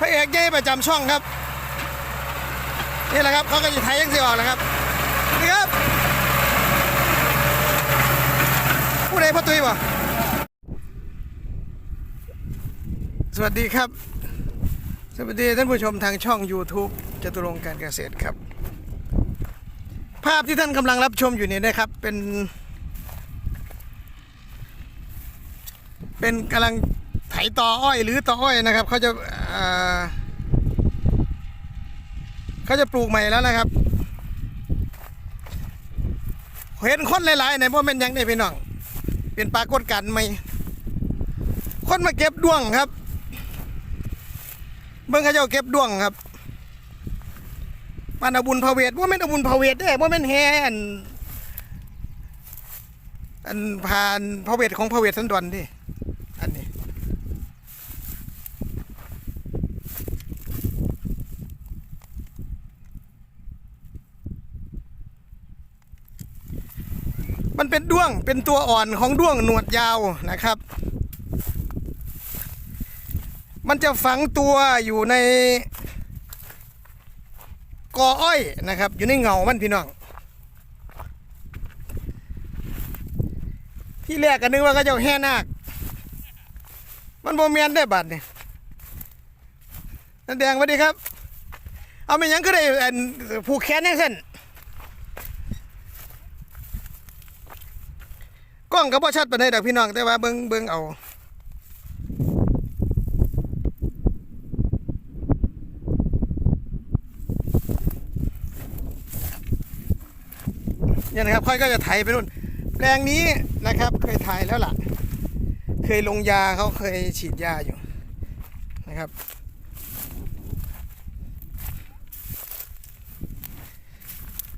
พระเอกใหญ่ประจำช่องครับ นี่แหละครับเขาก็จะไทยยังสิออกนะครับนี่ครับผู้ใดพ่อตุ้ยบ่สวัสดีครับ สวัสดีท่านผู้ชมทางช่อง YouTube จตุรงการเกษตรครับ ภาพที่ท่านกำลังรับชมอยู่นี้นะครับเป็น เป็นกำลัง ไถตออ้อยหรือตออ้อยนะครับเขาจะเอ่อเขาจะปลูกใหม่แล้วนะครับเห็นคนหลายๆในพวกเป็นยังได้พี่น้อง เป็นปรากฏการณ์ใหมคนมาเก็บด้วงครับ เบิ่งเขาเจ้าเก็บด้วงครับมันอบุญพระเวทว่าไม่นเอบุญพระเวทเด้ว่าไม่นแฮนอันผ่านพระเวทของพระเวทสันดอนดิอันนี้ มันเป็นด้วงเป็นตัวอ่อนของด้วงหนวดยาวนะครับ มันจะฝังตัวอยู่ในกออ้อยนะครับ อยู่ในเงามันพี่น้อง ที่แรกก็นึกว่าก็จะแห่นาคมันโมเมียนได้บัตรเนี่ยนั่นแดงสวัสดีครับ เอาไม่ยังก็ได้ผูกแขนยังเส้น กล้ องก็บ่ชัดปานใดดอกพี่น้องแต่ว่าเบิ่งเบิ่งเอาเนี่ยนะครับค่อยก็จะไถไปนู่นแปลงนี้นะครับเคยถ่ายแล้วล่ะ เคยลงยาเขาเคยฉีดยาอยู่นะครับ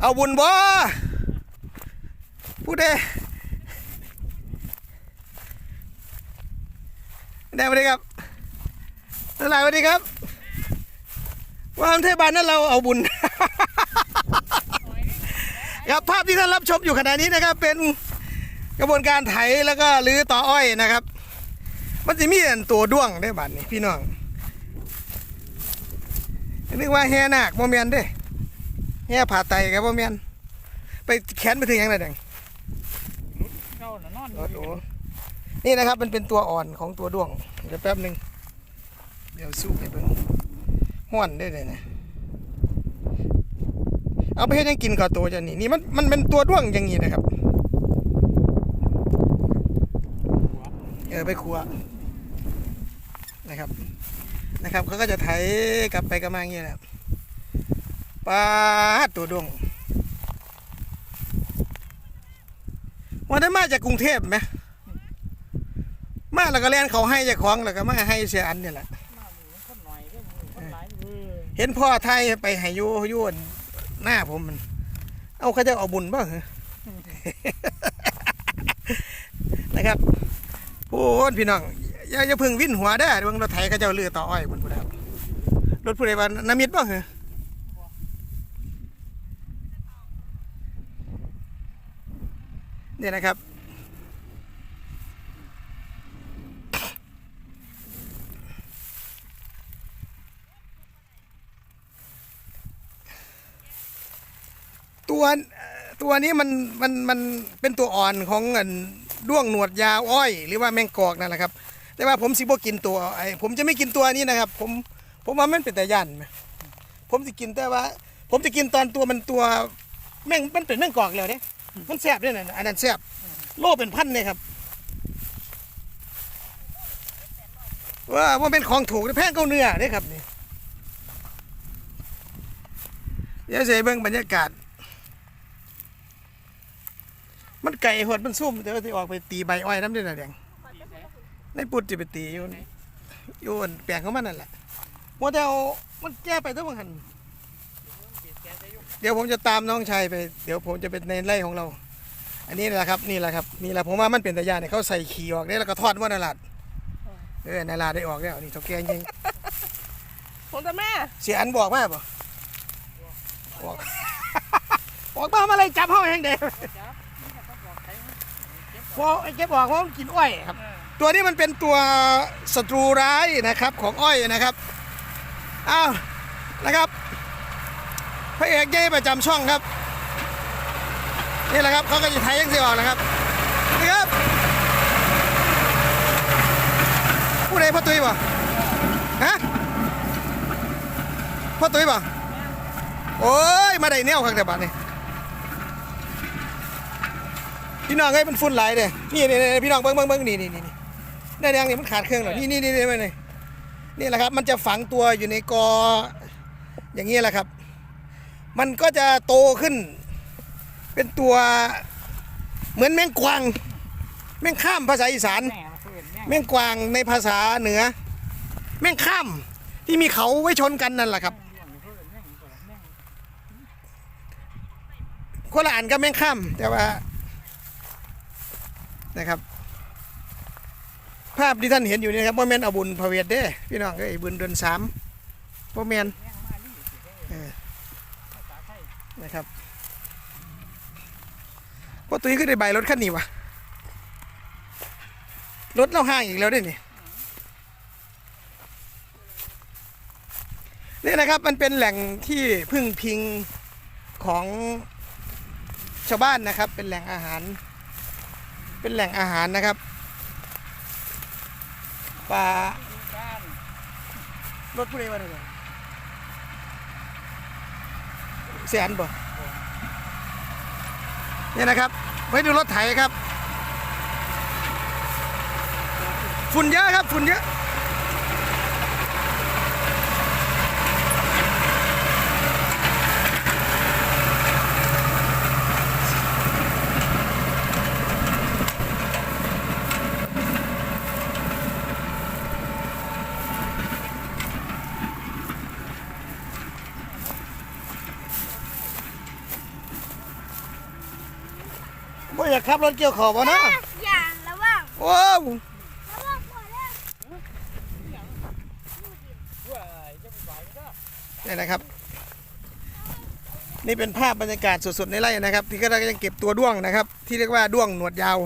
เอาบุญบ่พูดเด้ ได้สวัสดีครับนั่นแหละสวัสดีครับว่าเทศบาลนั้นเราเอาบุญ ครับภาพที่ท่านรับชมอยู่ขณะนี้นะครับ เป็นกระบวนการไถแล้วก็รื้อต่ออ้อยนะครับ มันจะมีอันตัวด้วงได้บัดนี้พี่น้องนึกว่าแห่นาคโมเมนเด้แห่ผ่าไตครับโมเมนไปแขนไปถึงยังไงดังเข้าน่ะนอนอโอ้ยู่โห นี่นะครับมันเป็นตัวอ่อนของตัวด้วง เดี๋ยวแป๊บหนึ่งเดี๋ยวสู้ไปเบิ่งห้อนได้เลยนะเอาไปให้ยังกินก่อนตัวจะนี่นี่มันมันเป็นตัวด้วงอย่างนี้นะครับเออไปครัวนะครับนะครับเขาก็จะไถกลับไปกลับมาอย่างนี้แหละปลาตัวด้วงวันได้มาจากกรุงเทพไหม มาแล้วก็เล่นเขาให้เจ้าของแล้วก็มาให้เสียอันนี่แหละมาหมูคนหน่อยเด้อหมูคนหลายเออเห็นพ่อไทยไปให้อยูอยูอั่นหน้าผมมัน เอาเขาจะเอาบุญบ้างเหรอนะครับโอ้ยพี่น้องอย่าอย่าเพึ่งวิ่นหัวได้อเบิ่งรถไถเขาเจ้าเลือต่ออ้อยบุญพุทธครับรถผู้ใดว่าน้ำมิดบ้างเหรอเนี่ยนะครับ ตัวตัวนี้มันมันมันเป็นตัวอ่อนของด้วงหนวดยาวอ้อย หรือว่าแมงกอกนั่นแหละครับ แต่ว่าผมสิบ่กินตัวไอ้ผมจะไม่กินตัวนี้นะครับ ผมผมว่ามันเป็นแต่ยันผมจะกินแต่ว่า ผมจะกินตอนตัวมันตัวแม่งมันเป็นแมงกอกแล้วเนี่ยมันแซ่บด้วยนะอันนั้นแซ่บโลเป็นพันเลยครับว่าว่าเป็นของถูกแพงเก้าเนื้อเด้ครับนี่เดี๋ยวเสยเบิ่งบรรยากาศ มันไก่หดมันซุ่มเดี๋ยวที่ออกไปตีใบอ้อยน้ำเดือดแดงในปุดจะไปตีอยู่นี่อยู่อันแปลงของมันนั่นแหละว่าแต่เอามันแก้ไปตั้งบางหันเดี๋ยวผมจะตามน้องชายไป เดี๋ยวผมจะเป็นในไร่ของเรา อันนี้แหละครับนี่แหละครับนี่แหละผมว่ามันเป็นตะยานเนี่ยเขาใส่ขี่ออกได้แล้วก็ทอดว่านาลาดเออนาลาดได้ออกแล้วนี่เท่าแก่จริงผมจะแม่เสียอันบอกมาบ่บอกบอกมามาเลยจับเฮาแห่งเด็กจ้ พอไอ้เก็บบอกว่ามันกินอ้อยครับเออตัวนี้มันเป็นตัวศัตรูร้ายนะครับของอ้อยนะครับอ้าวนะครับพระเอกเย่ประจำช่องครับนี่แหละครับเขาก็จะไทยยังสิออกนะครับนี่ครับผู้ใดพ่อตุ้ยบ่ฮะพ่อตุ้ยบ่โอ้ยมาได้แนวข้างแต่บัดนี่ พี่น้องเอ้ยมันฝุ่นหลายเด้นี่นี่นี่พี่น้องเบิ่งเบิ่งเบิ่งนี่นี่นี่นี่ได้ยังนี่มันขาดเครื่องเหรอนี่นี่นี่นี่นี่นี่แหละครับ มันจะฝังตัวอยู่ในกอ อย่างนี้แหละครับ มันก็จะโตขึ้น เป็นตัวเหมือนแมงกวางแมงข้ามภาษาอีสาน แม่มาเพื่อนแม่แมงกวางในภาษาเหนือ แมงข้ามที่มีเขาไว้ชนกันนั่นแหละครับเลี้ยงเพื่อนแม่งก่อนแม่งคนละอันกับแมงข้ามแต่ว่า นะครับ ภาพที่ท่านเห็นอยู่นี่ครับว่าแมนเอาบุญพระเวทเด้ พี่น้องเอ้บุญเดือนสามว่าแมนแม่งมานี่าษาไทยนะครับพอตุ้ยก็ได้ใบรถคันนี้วะรถเราห่างอีกแล้วด้วยนี่นี่นะครับมันเป็นแหล่งที่พึ่งพิงของชาวบ้านนะครับ เป็นแหล่งอาหาร เป็นแหล่งอาหารนะครับปลารถผู้ใดวะเนี่ยเสียอันบ่เนี่ยนะครับไปดูรถไถครับ ฝุ่นเยอะครับ ฝุ่นเยอะ บ่อยากขับรถเกี่ยวขอบวะนะอย่างระวังโอ้วระวังหัวแล้วว้ายจะไปไหวก็นี่นะครับ นี่เป็นภาพบรรยากาศสดๆในไร่นะครับ ที่ก็เรายังเก็บตัวด้วงนะครับ ที่เรียกว่าด้วงหนวดยาว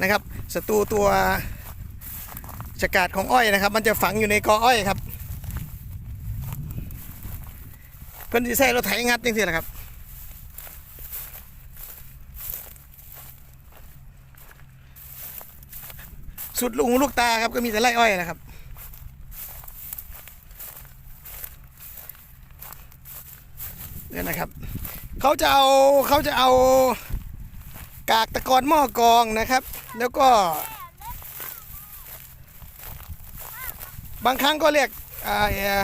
นะครับศัตรูตัวฉกาดของอ้อยนะครับ มันจะฝังอยู่ในกออ้อยครับ เพิ่นสิใส่รถไถงัดจังซี่แหละครับ สุดลูกหูลูกตาครับก็มีแต่ไร่อ้อยนะครับ เนี่ยนะครับ เขาจะเอาเขาจะเอากากตะกอนหม้อกองนะครับ แล้วก็ บางครั้งก็เรียกอ่าเอ่อ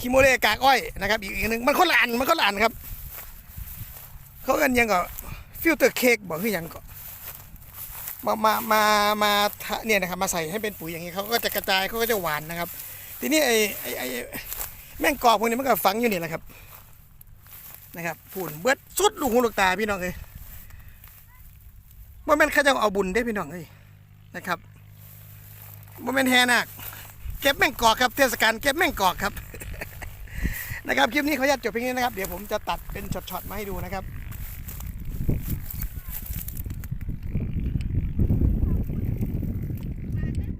คิโมเลกากอ้อยนะครับ อีกอีกหนึ่งมันคนละอันมันคนละอันครับ เขากันยังก็ฟิลเตอร์เค้กบอกคือยังก็ มามามามาเนี่ยนะครับ มาใส่ให้เป็นปุ๋ยอย่างนี้เขาก็จะกระจายเขาก็จะหวานนะครับ ทีนี้ไอ้ไอ้ไอ้แม่งกอกพวกนี้มันก็ฝังอยู่นี่แหละครับ นะครับพูนเบิดสุดลูกหูลูกตาพี่น้องเอ้ยว่าแม่นข้าจ้าเอาบุญได้พี่น้องเอ้ยนะครับว่าแม่นแฮนักเก็บแม่งกอกครับเทศกาลเก็บแม่งกอกครับนะครับคลิปนี้ขออนุญาตจบเพียงนี้นะครับ เดี๋ยวผมจะตัดเป็นช็อตๆมาให้ดูนะครับ